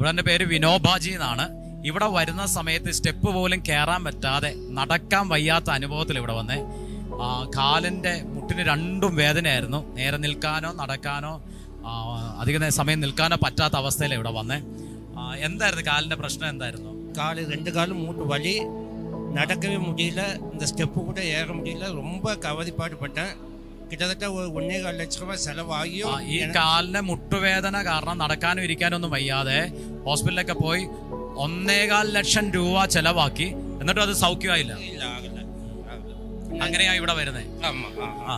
അവിടെ പേര് വിനോബാജി എന്നാണ് ഇവിടെ വരുന്ന സമയത്ത് സ്റ്റെപ്പ് പോലും കയറാൻ പറ്റാതെ നടക്കാൻ വയ്യാത്ത അനുഭവത്തിൽ ഇവിടെ വന്നേ ആ, കാലിന്റെ മുട്ടിന് രണ്ടും വേദനയായിരുന്നു നേരെ നിൽക്കാനോ നടക്കാനോ ആ, അധിക നേ- സമയം നിൽക്കാനോ പറ്റാത്ത അവസ്ഥയിലാണ് ഇവിടെ വന്നേ ആ, എന്തായിരുന്നു കാലിന്റെ പ്രശ്നം എന്തായിരുന്നു காலு ரெண்டு காலும் மூட்டு வலி நடக்கவே முடியல இந்த ஸ்டெப்பு கூட ஏற முடியல ரொம்ப கவதிப்பாடுபட்டேன் கிட்டத்தட்ட ஒரு ஒன்னே கால் லட்ச ரூபாய் செலவாகியும் ആ, ഈ കാലിന്റെ മുട്ടുവേദന കാരണം നടക്കാനും ഇരിക്കാനും ഒന്നും വയ്യാതെ ഹോസ്പിറ്റലിലൊക്കെ പോയി ഒന്നേകാൽ ലക്ഷം രൂപ ചെലവാക്കി എന്നിട്ടും അത് സൗഖ്യമായില്ല இல்ல ஆகல ஆகல. അങ്ങനെയാ ഇവിടെ വരുന്നേ ஆமா ஆ, ആ ஆ.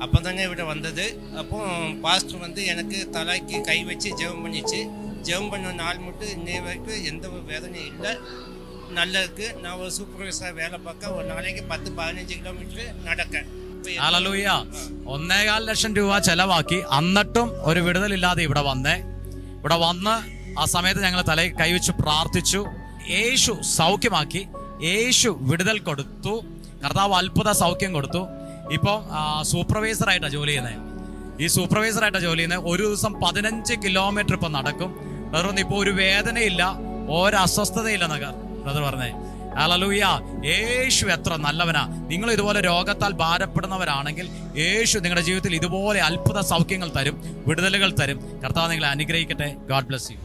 அப்போ தானே ഇവിടെ வந்தது அப்போ பாஸ்டர் வந்து எனக்கு தலைக்கு கை வச்சு ஜெபம் பண்ணிச்சு ஜெபம் பண்ண நாள் மட்டும் இன்னைய வரைக்கும் எந்த ஒரு வேதனையும் இல்லை நல்லா இருக்கு நான் ஒரு சூப்பர்வைசராக வேலை பார்க்க ஒரு நாளைக்கு பத்து பதினஞ்சு கிலோமீட்டர் நடக்க അലലൂയ ഒന്നേകാൽ ലക്ഷം രൂപ ചെലവാക്കി അന്നിട്ടും ഒരു വിടുതലില്ലാതെ ഇവിടെ വന്നേ. ഇവിടെ വന്ന് ആ സമയത്ത് ഞങ്ങൾ തലയിൽ കൈവച്ച് പ്രാർത്ഥിച്ചു. യേശു സൗഖ്യമാക്കി. യേശു വിടുതൽ കൊടുത്തു. കർത്താവ് അത്ഭുത സൗഖ്യം കൊടുത്തു. ഇപ്പം സൂപ്പർവൈസറായിട്ടാണ് ജോലി ചെയ്യുന്നത് ഈ സൂപ്പർവൈസറായിട്ടാണ് ജോലി ചെയ്യുന്നത് ഒരു ദിവസം പതിനഞ്ച് കിലോമീറ്റർ ഇപ്പം നടക്കും. ബ്രദർ ഇപ്പോൾ ഒരു വേദനയില്ല. ഒരസ്വസ്ഥതയില്ല എന്നൊക്കെ ബ്രദർ പറഞ്ഞേ. ഹല്ലേലൂയ യേശു എത്ര നല്ലവനാ. നിങ്ങൾ ഇതുപോലെ രോഗത്താൽ ഭാരപ്പെടുന്നവരാണെങ്കിൽ യേശു നിങ്ങളുടെ ജീവിതത്തിൽ ഇതുപോലെ അത്ഭുത സൗഖ്യങ്ങൾ തരും വിടുതലുകൾ തരും. കർത്താവ് നിങ്ങളെ അനുഗ്രഹിക്കട്ടെ. God bless you